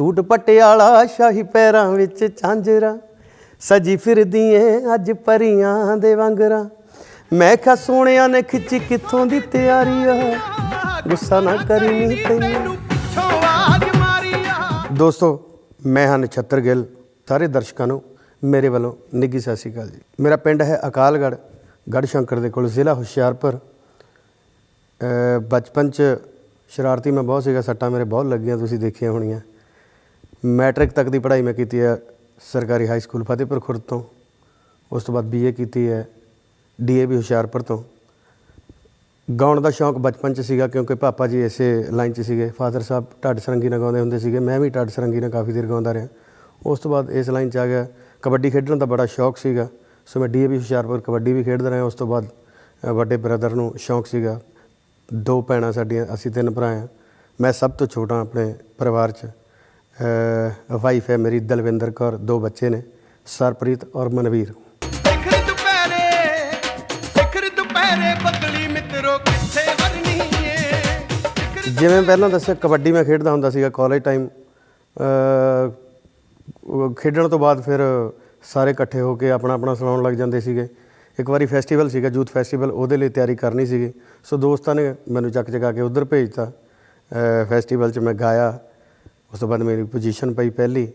Suit Patiala ਸ਼ਾਹੀ ਪੈਰਾਂ ਵਿੱਚ ਝਾਂਜਰਾ, ਸਜੀ ਫਿਰਦੀ ਏ ਅੱਜ ਪਰੀਆਂ ਦੇ ਵਾਂਗਰਾ। ਮੈਂ ਕਿਹਾ, ਸੋਹਣਿਆਂ ਨੇ ਖਿੱਚੀ ਕਿੱਥੋਂ ਦੀ ਤਿਆਰੀ ਆ? ਗੁੱਸਾ ਨਾ ਕਰੀ ਨੀ ਤੈਨੂੰ ਦੋਸਤੋ, ਮੈਂ ਹਾਂ ਨਛੱਤਰ ਗਿੱਲ। ਸਾਰੇ ਦਰਸ਼ਕਾਂ ਨੂੰ ਮੇਰੇ ਵੱਲੋਂ ਨਿੱਘੀ ਸਤਿ ਸ਼੍ਰੀ ਅਕਾਲ ਜੀ। ਮੇਰਾ ਪਿੰਡ ਹੈ ਅਕਾਲਗੜ੍ਹ ਗੜ੍ਹ ਸ਼ੰਕਰ ਦੇ ਕੋਲ ਜ਼ਿਲ੍ਹਾ ਹੁਸ਼ਿਆਰਪੁਰ। ਬਚਪਨ ਚ ਸ਼ਰਾਰਤੀ ਮੈਂ ਬਹੁਤ ਸੀਗਾ, ਸੱਟਾਂ ਮੇਰੇ ਬਹੁਤ ਲੱਗੀਆਂ, ਤੁਸੀਂ ਦੇਖੀਆਂ ਹੋਣੀਆਂ। ਮੈਟ੍ਰਿਕ ਤੱਕ ਦੀ ਪੜ੍ਹਾਈ ਮੈਂ ਕੀਤੀ ਹੈ ਸਰਕਾਰੀ ਹਾਈ ਸਕੂਲ ਫਤਿਹਪੁਰ ਖੁਰਦ ਤੋਂ। ਉਸ ਤੋਂ ਬਾਅਦ ਬੀਏ ਕੀਤੀ ਹੈ ਡੀਏਵੀ ਹੁਸ਼ਿਆਰਪੁਰ ਤੋਂ। ਗਾਉਣ ਦਾ ਸ਼ੌਂਕ ਬਚਪਨ ਚ ਸੀਗਾ ਕਿਉਂਕਿ ਪਾਪਾ ਜੀ ਇਸੇ ਲਾਈਨ ਚ ਸੀਗੇ। ਫਾਦਰ ਸਾਹਿਬ ਢੱਡ ਸਰੰਗੀ ਨਾਲ ਗਾਉਂਦੇ ਹੁੰਦੇ ਸੀਗੇ। ਮੈਂ ਵੀ ਢੱਡ ਸਰੰਗੀ ਨਾਲ ਕਾਫੀ ਦੇਰ ਗਾਉਂਦਾ ਰਿਹਾ। ਉਸ ਤੋਂ ਬਾਅਦ ਇਸ ਲਾਈਨ ਚ ਆ ਗਿਆ। ਕਬੱਡੀ ਖੇਡਣ ਦਾ ਬੜਾ ਸ਼ੌਂਕ ਸੀਗਾ। ਸੋ ਮੈਂ ਡੀਏਵੀ ਹੁਸ਼ਿਆਰਪੁਰ, ਕਬੱਡੀ ਵੀ ਖੇਡਦਾ ਰਿਹਾ। ਉਸ ਤੋਂ ਬਾਅਦ ਵੱਡੇ ਬ੍ਰਦਰ ਨੂੰ ਸ਼ੌਂਕ ਸੀਗਾ। ਦੋ ਭੈਣਾਂ ਸਾਡੀਆਂ, ਅਸੀਂ ਤਿੰਨ ਭਰਾ ਹਾਂ। ਮੈਂ ਸਭ ਤੋਂ ਛੋਟਾ ਆਪਣੇ ਪਰਿਵਾਰ ਚ। ਵਾਈਫ ਹੈ ਮੇਰੀ ਦਲਵਿੰਦਰ ਕੌਰ ਦੋ ਬੱਚੇ ਨੇ ਸਰਪ੍ਰੀਤ ਔਰ ਮਨਵੀਰ। ਸਿਖਰ ਦੁਪਹਿਰੇ ਸਿਖਰ ਦੁਪਹਿਰੇ ਬਦਲੀ ਮਿੱਤਰੋ ਕਿੱਥੇ ਵਰਨੀ ਏ? ਸਿਖਰ ਜਿਵੇਂ ਪਹਿਲਾਂ ਦੱਸਿਆ ਕਬੱਡੀ ਮੈਂ ਖੇਡਦਾ ਹੁੰਦਾ ਸੀਗਾ ਕਾਲਜ ਟਾਈਮ ਖੇਡਣ ਤੋਂ ਬਾਅਦ ਫਿਰ ਸਾਰੇ ਇਕੱਠੇ ਹੋ ਕੇ ਆਪਣਾ ਆਪਣਾ ਸੁਣਾਉਣ ਲੱਗ ਜਾਂਦੇ ਸੀਗੇ। ਇੱਕ ਵਾਰੀ ਫੈਸਟੀਵਲ ਸੀਗਾ ਯੂਥ ਫੈਸਟੀਵਲ ਉਹਦੇ ਲਈ ਤਿਆਰੀ ਕਰਨੀ ਸੀਗੀ। ਸੋ ਦੋਸਤਾਂ ਨੇ ਮੈਨੂੰ ਚੱਕ ਚਕਾ ਕੇ ਉਧਰ ਭੇਜਤਾ। ਫੈਸਟੀਵਲ 'ਚ ਮੈਂ ਗਾਇਆ। ਉਸ ਤੋਂ ਬਾਅਦ ਮੇਰੀ ਪੋਜੀਸ਼ਨ ਪਈ ਪਹਿਲੀ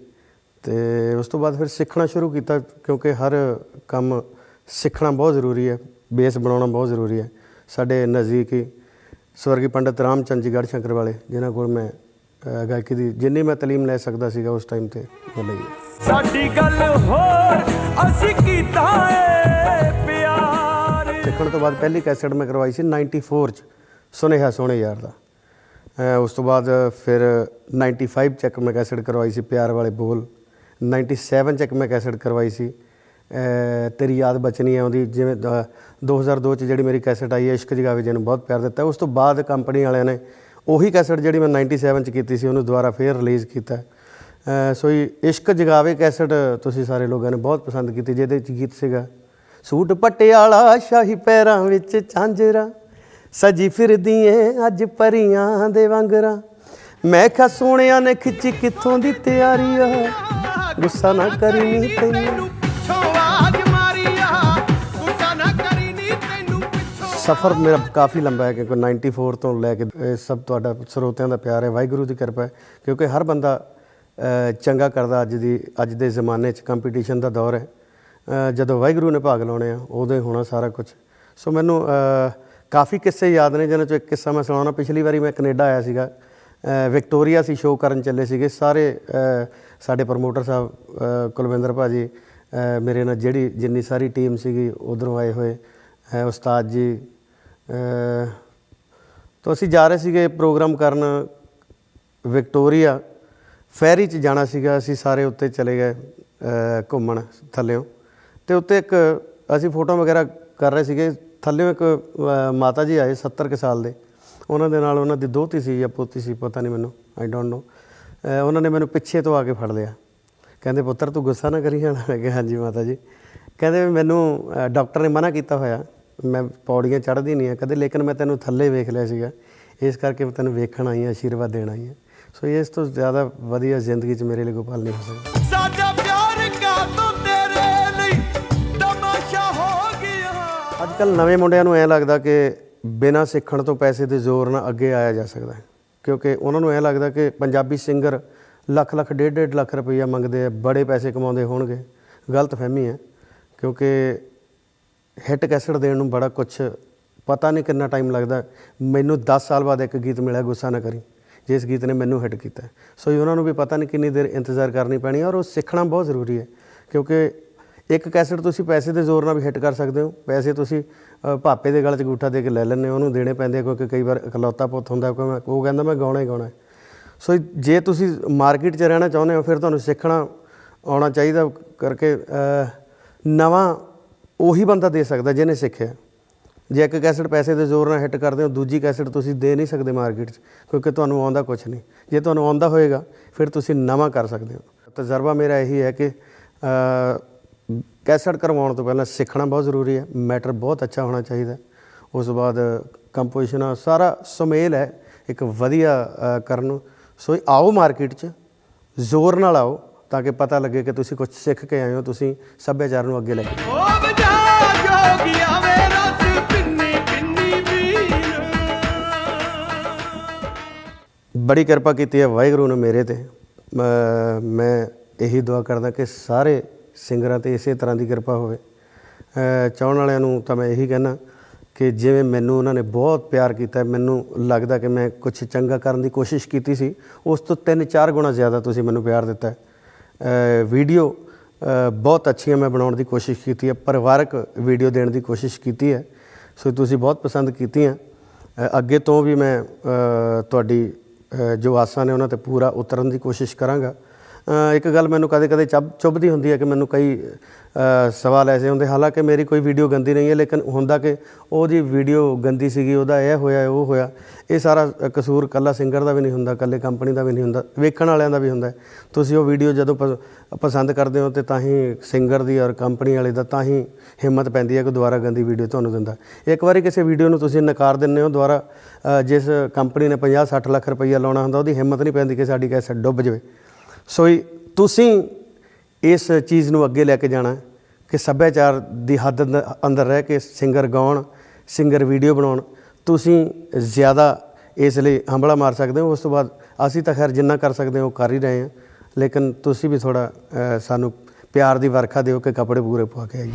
ਤੇ ਉਸ ਤੋਂ ਬਾਅਦ ਫਿਰ ਸਿੱਖਣਾ ਸ਼ੁਰੂ ਕੀਤਾ ਕਿਉਂਕਿ ਹਰ ਕੰਮ ਸਿੱਖਣਾ ਬਹੁਤ ਜ਼ਰੂਰੀ ਹੈ ਬੇਸ ਬਣਾਉਣਾ ਬਹੁਤ ਜ਼ਰੂਰੀ ਹੈ। ਸਾਡੇ ਨਜ਼ਦੀਕ ਸਵਰਗੀ ਪੰਡਤ ਰਾਮਚੰਦ ਜੀ ਗੜ੍ਹ ਸ਼ੰਕਰ ਵਾਲੇ ਜਿਨ੍ਹਾਂ ਕੋਲ ਮੈਂ ਗਾਇਕੀ ਦੀ ਜਿੰਨੀ ਮੈਂ ਤਾਲੀਮ ਲੈ ਸਕਦਾ ਸੀਗਾ ਉਸ ਟਾਈਮ ਤੇ ਮੈਂ ਲਈ। ਸਾਡੀ ਗੱਲ ਹੋਰ ਅਸੀਂ ਕੀਤਾ ਏ ਪਿਆਰ। ਸਿੱਖਣ ਤੋਂ ਬਾਅਦ ਪਹਿਲੀ ਕੈਸੇਟ ਮੈਂ ਕਰਵਾਈ ਸੀ 94 ਚ ਸੁਨੇਹਾ ਸੋਹਣੇ ਯਾਰ ਦਾ। ਉਸ ਤੋਂ ਬਾਅਦ ਫਿਰ 95 ਚ ਇੱਕ ਮੈਂ ਕੈਸੇਟ ਕਰਵਾਈ ਸੀ ਪਿਆਰ ਵਾਲੇ ਬੋਲ। 97 ਚ ਇੱਕ ਮੈਂ ਕੈਸੇਟ ਕਰਵਾਈ ਸੀ। ਤੇਰੀ ਯਾਦ ਬਚਣੀ ਹੈ ਉਹਦੀ ਜਿਵੇਂ ਦ- 2002 ਚ ਜਿਹੜੀ ਮੇਰੀ ਕੈਸਟ ਆਈ ਹੈ ਇਸ਼ਕ ਜਗਾਵੇ ਜਿਹਨੂੰ ਬਹੁਤ ਪਿਆਰ ਦਿੱਤਾ। ਉਸ ਤੋਂ ਬਾਅਦ ਕੰਪਨੀ ਵਾਲਿਆਂ ਨੇ ਉਹੀ ਕੈਸਟ ਜਿਹੜੀ ਮੈਂ 97 ਚ ਕੀਤੀ ਸੀ ਉਹਨੂੰ ਦੁਬਾਰਾ ਫੇਰ ਰਿਲੀਜ਼ ਕੀਤਾ। ਅ, ਸੋ ਇਸ਼ਕ ਜਗਾਵੇ ਕੈਸਟ ਤੁਸੀਂ ਸਾਰੇ ਲੋਕਾਂ ਨੇ ਬਹੁਤ ਪਸੰਦ ਕੀਤੀ ਜਿਹਦੇ ਚ ਗੀਤ ਸੀਗਾ ਸੂਟ ਪਟਿਆਲਾ ਸ਼ਾਹੀ ਪੈਰਾਂ ਵਿੱਚ ਝਾਂਜਰਾ ਸਜੀ ਫਿਰਦੀ ਏ ਅੱਜ ਪਰੀਆਂ ਦੇ ਵਾਂਗਰਾ। ਮੈਂ ਕਿਹਾ ਸੋਹਣਿਆਂ ਨੇ ਖਿੱਚੀ ਕਿੱਥੋਂ ਦੀ ਤਿਆਰੀ ਆ? ਗੁੱਸਾ ਨਾ ਕਰੀ ਨੀ ਤੈਨੂੰ ਤੈਨੂੰ। ਪਿੱਛੋਂ ਆਵਾਜ਼ ਮਾਰੀ ਆ। ਗੁੱਸਾ ਨਾ ਕਰੀ ਨੀ ਤੈਨੂੰ ਪਿੱਛੋਂ ਸਫ਼ਰ ਮੇਰਾ ਕਾਫੀ ਲੰਬਾ ਹੈ ਕਿਉਂਕਿ 94 ਤੋਂ ਲੈ ਕੇ ਇਹ ਸਭ ਤੁਹਾਡਾ ਸਰੋਤਿਆਂ ਦਾ ਪਿਆਰ ਹੈ। ਵਾਹਿਗੁਰੂ ਦੀ ਕਿਰਪਾ ਹੈ ਕਿਉਂਕਿ ਹਰ ਬੰਦਾ ਚੰਗਾ ਕਰਦਾ ਅੱਜ ਦੀ ਅੱਜ ਦੇ ਜ਼ਮਾਨੇ 'ਚ। ਕੰਪੀਟੀਸ਼ਨ ਦਾ ਦੌਰ ਹੈ। ਜਦੋਂ ਵਾਹਿਗੁਰੂ ਨੇ ਭਾਗ ਲਾਉਣੇ ਆ ਉਦੋਂ ਹੀ ਹੋਣਾ ਸਾਰਾ ਕੁਝ ਸੋ ਮੈਨੂੰ ਕਾਫੀ ਕਿੱਸੇ ਯਾਦ ਨੇ ਜਿਹਨਾਂ 'ਚੋਂ ਇੱਕ ਕਿੱਸਾ ਮੈਂ ਸੁਣਾਉਣਾ। ਪਿਛਲੀ ਵਾਰੀ ਮੈਂ ਕੈਨੇਡਾ ਆਇਆ ਸੀਗਾ। ਵਿਕਟੋਰੀਆ ਸੀ ਸ਼ੋਅ ਕਰਨ ਚੱਲੇ ਸੀਗੇ। ਸਾਰੇ ਸਾਡੇ ਪ੍ਰਮੋਟਰ ਸਾਹਿਬ ਕੁਲਵਿੰਦਰ ਭਾਜੀ ਅ, ਮੇਰੇ ਨਾਲ ਜਿਹੜੀ ਜਿੰਨੀ ਸਾਰੀ ਟੀਮ ਸੀਗੀ ਉਧਰੋਂ ਆਏ ਹੋਏ ਉਸਤਾਦ ਜੀ ਤਾਂ ਅਸੀਂ ਜਾ ਰਹੇ ਸੀਗੇ ਪ੍ਰੋਗਰਾਮ ਕਰਨ ਵਿਕਟੋਰੀਆ। ਫੈਰੀ 'ਚ ਜਾਣਾ ਸੀਗਾ। ਅਸੀਂ ਸਾਰੇ ਉੱਤੇ ਚਲੇ ਗਏ ਘੁੰਮਣ ਥੱਲਿਓਂ। ਤੇ ਉੱਤੇ ਇੱਕ ਅਸੀਂ ਫੋਟੋ ਵਗੈਰਾ ਕਰ ਰਹੇ ਸੀਗੇ। ਥੱਲਿਓਂ ਇੱਕ ਮਾਤਾ ਜੀ ਆਏ 70 ਕੁ ਸਾਲ ਦੇ। ਉਹਨਾਂ ਦੇ ਨਾਲ ਉਹਨਾਂ ਦੀ ਦੋਤੀ ਸੀ ਜਾਂ ਪੋਤੀ ਸੀ, ਪਤਾ ਨਹੀਂ ਮੈਨੂੰ ਆਈ ਡੋਂਟ ਨੋ ਉਹਨਾਂ ਨੇ ਮੈਨੂੰ ਪਿੱਛੇ ਤੋਂ ਆ ਕੇ ਫੜ ਲਿਆ। ਕਹਿੰਦੇ, ਪੁੱਤਰ, ਤੂੰ ਗੁੱਸਾ ਨਾ ਕਰੀ ਜਾਣਾ। ਮੈਂ ਕਿਹਾ, ਹਾਂਜੀ ਮਾਤਾ ਜੀ। ਕਹਿੰਦੇ, ਮੈਨੂੰ ਡਾਕਟਰ ਨੇ ਮਨਾ ਕੀਤਾ ਹੋਇਆ। ਮੈਂ ਪੌੜੀਆਂ ਚੜ੍ਹਦੀ ਨਹੀਂ ਆ ਕਦੇ, ਲੇਕਿਨ ਮੈਂ ਤੈਨੂੰ ਥੱਲੇ ਵੇਖ ਲਿਆ ਸੀਗਾ। ਇਸ ਕਰਕੇ ਮੈਂ ਤੈਨੂੰ ਵੇਖਣ ਆਈ ਹਾਂ, ਆਸ਼ੀਰਵਾਦ ਦੇਣ ਆਈ ਹਾਂ। ਸੋ ਇਸ ਤੋਂ ਜ਼ਿਆਦਾ ਵਧੀਆ ਜ਼ਿੰਦਗੀ 'ਚ ਮੇਰੇ ਲਈ ਗੋਪਾਲ ਨਹੀਂ ਹੋ ਸਕਦਾ। ਸਾਡਾ ਪਿਆਰ ਕਾਤੋਂ ਤੇਰੇ ਅੱਜ ਕੱਲ ਨਵੇਂ ਮੁੰਡਿਆਂ ਨੂੰ ਐ ਲੱਗਦਾ ਕਿ ਬਿਨਾਂ ਸਿੱਖਣ ਤੋਂ ਪੈਸੇ ਦੇ ਜ਼ੋਰ ਨਾਲ ਅੱਗੇ ਆਇਆ ਜਾ ਸਕਦਾ ਹੈ। ਕਿਉਂਕਿ ਉਹਨਾਂ ਨੂੰ ਐ ਲੱਗਦਾ ਕਿ ਪੰਜਾਬੀ ਸਿੰਗਰ ਲੱਖ ਲੱਖ, ਡੇਢ ਡੇਢ ਲੱਖ ਰੁਪਈਆ ਮੰਗਦੇ ਆ, ਬੜੇ ਪੈਸੇ ਕਮਾਉਂਦੇ ਹੋਣਗੇ। ਗਲਤ ਫਹਿਮੀ ਹੈ, ਕਿਉਂਕਿ ਹਿੱਟ ਕੈਸਟ ਦੇਣ ਨੂੰ ਬੜਾ ਕੁਝ ਪਤਾ ਨਹੀਂ ਕਿੰਨਾ ਟਾਈਮ ਲੱਗਦਾ। ਮੈਨੂੰ 10 ਸਾਲ ਬਾਅਦ ਇੱਕ ਗੀਤ ਮਿਲਿਆ, ਗੁੱਸਾ ਨਾ ਕਰੀ। ਜਿਸ ਗੀਤ ਨੇ ਮੈਨੂੰ ਹਿੱਟ ਕੀਤਾ। ਸੋ ਉਹਨਾਂ ਨੂੰ ਵੀ ਪਤਾ ਨਹੀਂ ਕਿੰਨੀ ਦੇਰ ਇੰਤਜ਼ਾਰ ਕਰਨੀ ਪੈਣੀ ਔਰ ਉਹ ਸਿੱਖਣਾ ਬਹੁਤ ਜ਼ਰੂਰੀ ਹੈ। ਕਿਉਂਕਿ ਇੱਕ ਕੈਸਟ ਤੁਸੀਂ ਪੈਸੇ ਦੇ ਜ਼ੋਰ ਨਾਲ ਵੀ ਹਿੱਟ ਕਰ ਸਕਦੇ ਹੋ। ਪੈਸੇ ਤੁਸੀਂ ਭਾਪੇ ਦੇ ਗਲ 'ਚ ਅੰਗੂਠਾ ਦੇ ਕੇ ਲੈ ਲੈਂਦੇ ਹੋ, ਉਹਨੂੰ ਦੇਣੇ ਪੈਂਦੇ ਕਿਉਂਕਿ ਕਈ ਵਾਰ ਇਕਲੌਤਾ ਪੁੱਤ ਹੁੰਦਾ ਕੋਈ ਮੈਂ- ਉਹ ਕਹਿੰਦਾ ਮੈਂ ਗਾਉਣਾ ਹੀ ਗਾਉਣਾ ਸੋ ਜੇ ਤੁਸੀਂ ਮਾਰਕੀਟ 'ਚ ਰਹਿਣਾ ਚਾਹੁੰਦੇ ਹੋ, ਫਿਰ ਤੁਹਾਨੂੰ ਸਿੱਖਣਾ ਆਉਣਾ ਚਾਹੀਦਾ ਕਰਕੇ ਨਵਾਂ ਉਹੀ ਬੰਦਾ ਦੇ ਸਕਦਾ ਜਿਹਨੇ ਸਿੱਖਿਆ। ਜੇ ਇੱਕ ਕੈਸਟ ਪੈਸੇ ਦੇ ਜ਼ੋਰ ਨਾਲ ਹਿੱਟ ਕਰਦੇ ਹੋ, ਦੂਜੀ ਕੈਸਟ ਤੁਸੀਂ ਦੇ ਨਹੀਂ ਸਕਦੇ ਮਾਰਕੀਟ 'ਚ ਕਿਉਂਕਿ ਤੁਹਾਨੂੰ ਆਉਂਦਾ ਕੁਝ ਨਹੀਂ। ਜੇ ਤੁਹਾਨੂੰ ਆਉਂਦਾ ਹੋਏਗਾ, ਫਿਰ ਤੁਸੀਂ ਨਵਾਂ ਕਰ ਸਕਦੇ ਹੋ। ਤਜਰਬਾ ਮੇਰਾ ਇਹੀ ਹੈ ਕਿ ਕੈਸਟ ਕਰਵਾਉਣ ਤੋਂ ਪਹਿਲਾਂ ਸਿੱਖਣਾ ਬਹੁਤ ਜ਼ਰੂਰੀ ਹੈ ਮੈਟਰ ਬਹੁਤ ਅੱਛਾ ਹੋਣਾ ਚਾਹੀਦਾ ਉਸ ਤੋਂ ਬਾਅਦ ਕੰਪੋਜੀਸ਼ਨ ਸਾਰਾ ਸੁਮੇਲ ਹੈ ਇੱਕ ਵਧੀਆ ਕਰਨ ਨੂੰ। ਸੋ ਆਓ ਮਾਰਕੀਟ 'ਚ ਜ਼ੋਰ ਨਾਲ ਆਓ ਤਾਂ ਕਿ ਪਤਾ ਲੱਗੇ ਕਿ ਤੁਸੀਂ ਕੁਝ ਸਿੱਖ ਕੇ ਆਏ ਹੋ ਤੁਸੀਂ ਸੱਭਿਆਚਾਰ ਨੂੰ ਅੱਗੇ ਲੈ ਕੇ। ਓ ਵਜਾ ਜੋਗੀਆ ਵੇ ਰਸ ਪਿੰਨੀ ਪਿੰਨੀ ਵੀਰ। ਬੜੀ ਕਿਰਪਾ ਕੀਤੀ ਹੈ ਵਾਹਿਗੁਰੂ ਨੇ ਮੇਰੇ ਤੇ। ਮੈਂ ਇਹੀ ਦੁਆ ਕਰਦਾ ਕਿ ਸਾਰੇ ਸਿੰਗਰਾਂ ਤੇ ਇਸੇ ਤਰ੍ਹਾਂ ਦੀ ਕਿਰਪਾ ਹੋਵੇ। ਅ, ਚਾਹਣ ਵਾਲਿਆਂ ਨੂੰ ਤਾਂ ਮੈਂ ਇਹੀ ਕਹਿਣਾ ਕਿ ਜਿਵੇਂ ਮੈਨੂੰ ਉਹਨਾਂ ਨੇ ਬਹੁਤ ਪਿਆਰ ਕੀਤਾ ਮੈਨੂੰ ਲੱਗਦਾ ਕਿ ਮੈਂ ਕੁਝ ਚੰਗਾ ਕਰਨ ਦੀ ਕੋਸ਼ਿਸ਼ ਕੀਤੀ ਸੀ ਉਸ ਤੋਂ ਤਿੰਨ ਚਾਰ ਗੁਣਾ ਜ਼ਿਆਦਾ ਤੁਸੀਂ ਮੈਨੂੰ ਪਿਆਰ ਦਿੱਤਾ। ਵੀਡੀਓ ਬਹੁਤ ਅੱਛੀਆਂ ਮੈਂ ਬਣਾਉਣ ਦੀ ਕੋਸ਼ਿਸ਼ ਕੀਤੀ ਹੈ ਪਰਿਵਾਰਕ ਵੀਡੀਓ ਦੇਣ ਦੀ ਕੋਸ਼ਿਸ਼ ਕੀਤੀ ਹੈ ਸੋ ਤੁਸੀਂ ਬਹੁਤ ਪਸੰਦ ਕੀਤੀਆਂ। ਅੱਗੇ ਤੋਂ ਵੀ ਮੈਂ ਤੁਹਾਡੀ ਜੋ ਆਸਾਂ ਨੇ ਉਹਨਾਂ ਤੇ ਪੂਰਾ ਉਤਰਨ ਦੀ ਕੋਸ਼ਿਸ਼ ਕਰਾਂਗਾ। ਇੱਕ ਗੱਲ ਮੈਨੂੰ ਕਦੇ-ਕਦੇ ਚੱਬ ਚੁੱਭਦੀ ਹੁੰਦੀ ਹੈ ਕਿ ਮੈਨੂੰ ਕਈ ਸਵਾਲ ਐਸੇ ਹੁੰਦੇ, ਹਾਲਾਂਕਿ ਮੇਰੀ ਕੋਈ ਵੀਡੀਓ ਗੰਦੀ ਨਹੀਂ ਹੈ, ਲੇਕਿਨ ਹੁੰਦਾ ਕਿ ਉਹਦੀ ਵੀਡੀਓ ਗੰਦੀ ਸੀਗੀ, ਉਹਦਾ ਇਹ ਹੋਇਆ, ਉਹ ਹੋਇਆ, ਇਹ ਸਾਰਾ ਕਸੂਰ ਕੱਲਾ ਸਿੰਗਰ ਦਾ ਵੀ ਨਹੀਂ ਹੁੰਦਾ, ਕੱਲੇ ਕੰਪਨੀ ਦਾ ਵੀ ਨਹੀਂ ਹੁੰਦਾ, ਵੇਖਣ ਵਾਲਿਆਂ ਦਾ ਵੀ ਹੁੰਦਾ ਤੁਸੀਂ ਉਹ ਵੀਡੀਓ ਜਦੋਂ ਪ- ਪਸੰਦ ਕਰਦੇ ਹੋ ਤੇ ਤਾਂ ਹੀ ਸਿੰਗਰ ਦੀ ਔਰ ਕੰਪਨੀ ਵਾਲੇ ਦਾ ਤਾਂ ਹੀ ਹਿੰਮਤ ਪੈਂਦੀ ਹੈ ਕਿ ਦੁਬਾਰਾ ਗੰਦੀ ਵੀਡੀਓ ਤੁਹਾਨੂੰ ਦਿੰਦਾ ਇੱਕ ਵਾਰੀ ਕਿਸੇ ਵੀਡੀਓ ਨੂੰ ਤੁਸੀਂ ਨਕਾਰ ਦਿੰਦੇ ਹੋ ਦੁਬਾਰਾ ਜਿਸ ਕੰਪਨੀ ਨੇ 50 60 ਲੱਖ ਰੁਪਈਆ ਲਾਉਣਾ ਹੁੰਦਾ, ਉਹਦੀ ਹਿੰਮਤ ਨਹੀਂ ਪੈਂਦੀ ਕਿ ਸਾਡੀ ਕੈਸਟ ਡੁੱਬ ਜਾਵੇ। ਸੋ ਤੁਸੀਂ ਇਸ ਚੀਜ਼ ਨੂੰ ਅੱਗੇ ਲੈ ਕੇ ਜਾਣਾ ਕਿ ਸੱਭਿਆਚਾਰ ਦੀ ਹੱਦ ਅੰਦ- ਅੰਦਰ ਰਹਿ ਕੇ ਸਿੰਗਰ ਗਾਉਣ ਸਿੰਗਰ ਵੀਡੀਓ ਬਣਾਉਣ, ਤੁਸੀਂ ਜ਼ਿਆਦਾ ਇਸ ਲਈ ਹੰਬਲਾ ਮਾਰ ਸਕਦੇ ਹੋ। ਉਸ ਤੋਂ ਬਾਅਦ ਅਸੀਂ ਤਾਂ ਖੈਰ ਜਿੰਨਾ ਕਰ ਸਕਦੇ ਹਾਂ ਉਹ ਕਰ ਹੀ ਰਹੇ ਹਾਂ। ਲੇਕਿਨ ਤੁਸੀਂ ਵੀ ਥੋੜਾ ਸਾਨੂੰ ਪਿਆਰ ਦੀ ਵਰਖਾ ਦਿਓ ਕਿ ਕੱਪੜੇ ਪੂਰੇ ਪਵਾ ਕੇ ਆਈਏ।